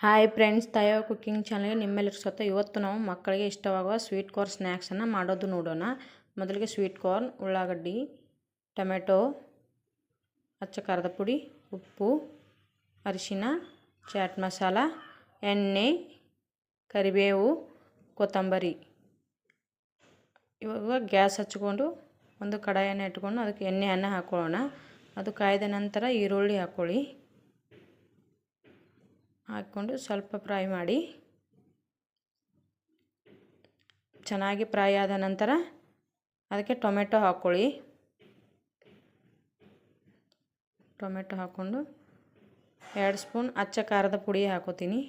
Hi friends, ತಯೋ cooking ಚಾನಲ್ಗೆ ನಿಮ್ಮೆಲ್ಲರಿಗೂ ಸ್ವತಃ ಇವತ್ತು ನಾವು ಮಕ್ಕಳಿಗೆ ಇಷ್ಟವಾಗುವ ಸ್ವೀಟ್ ಕಾರ್ನ್ ಸ್ನ್ಯಾಕ್ಸನ್ನು ಮಾಡೋದು ನೋಡೋಣ. ಮೊದಲಿಗೆ ಸ್ವೀಟ್ ಕಾರ್ನ್, ಉಳ್ಳಾಗಡ್ಡಿ, ಟೊಮೆಟೊ ಹಚ್ಚ ಖಾರದ ಪುಡಿ, ಉಪ್ಪು, ಅರಿಶಿನ, ಚಾಟ್ ಮಸಾಲ, ಎಣ್ಣೆ, ಕರಿಬೇವು, ಕೊತ್ತಂಬರಿ. ಇವಾಗ ಗ್ಯಾಸ್ ಹಚ್ಕೊಂಡು ಒಂದು ಕಡಾಯನ್ನು ಇಟ್ಕೊಂಡು ಅದಕ್ಕೆ ಎಣ್ಣೆಯನ್ನು ಹಾಕ್ಕೊಳ್ಳೋಣ ಅದು ಕಾಯ್ದ ನಂತರ ಈರುಳ್ಳಿ ಹಾಕ್ಕೊಳ್ಳಿ ಹಾಕ್ಕೊಂಡು ಸ್ವಲ್ಪ ಫ್ರೈ ಮಾಡಿ ಚೆನ್ನಾಗಿ ಫ್ರೈ ಆದ ನಂತರ ಅದಕ್ಕೆ ಟೊಮೆಟೊ ಹಾಕ್ಕೊಳ್ಳಿ. ಟೊಮೆಟೊ ಹಾಕ್ಕೊಂಡು ಎರಡು ಸ್ಪೂನ್ ಅಚ್ಚ ಖಾರದ ಪುಡಿ ಹಾಕೋತೀನಿ.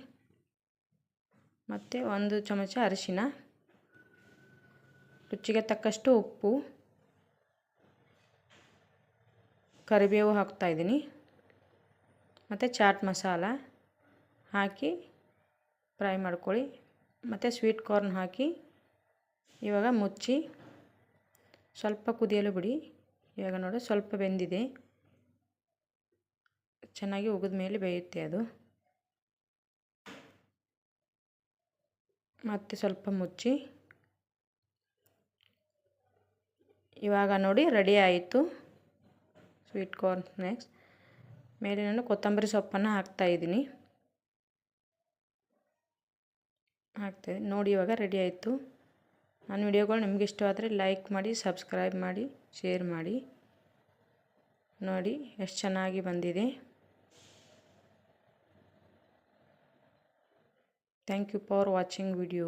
ಮತ್ತು ಒಂದು ಚಮಚ ಅರಿಶಿನ. ರುಚಿಗೆ ತಕ್ಕಷ್ಟು ಉಪ್ಪು. ಕರಿಬೇವು ಹಾಕ್ತಾಯಿದ್ದೀನಿ ಮತ್ತು ಚಾಟ್ ಮಸಾಲ. ಹಾಕಿ ಫ್ರೈ ಮಾಡ್ಕೊಳ್ಳಿ. ಮತ್ತು ಸ್ವೀಟ್ ಕಾರ್ನ್ ಹಾಕಿ ಇವಾಗ ಮುಚ್ಚಿ ಸ್ವಲ್ಪ ಕುದಿಯಲು ಬಿಡಿ. ಇವಾಗ ನೋಡಿ ಸ್ವಲ್ಪ ಬೆಂದಿದೆ. ಚೆನ್ನಾಗಿ ಉಗಿದ ಮೇಲೆ ಬೇಯುತ್ತೆ ಅದು. ಮತ್ತು ಸ್ವಲ್ಪ ಮುಚ್ಚಿ ಇವಾಗ ನೋಡಿ ರೆಡಿ ಆಯಿತು ಸ್ವೀಟ್ ಕಾರ್ನ್ ಸ್ನ್ಯಾಕ್ಸ್ ಮೇಲೆ ನಾನು ಕೊತ್ತಂಬರಿ ಸೊಪ್ಪನ್ನು ಹಾಕ್ತಾಯಿದ್ದೀನಿ ಹಾಕ್ತೇವೆ ನೋಡಿ ಇವಾಗ ರೆಡಿ ಆಯಿತು. ನನ್ನ ವಿಡಿಯೋಗಳು ನಿಮ್ಗೆ ಆದರೆ ಲೈಕ್ ಮಾಡಿ ಸಬ್ಸ್ಕ್ರೈಬ್ ಮಾಡಿ ಶೇರ್ ಮಾಡಿ. ನೋಡಿ ಎಷ್ಟು ಚೆನ್ನಾಗಿ ಬಂದಿದೆ. Thank you for watching video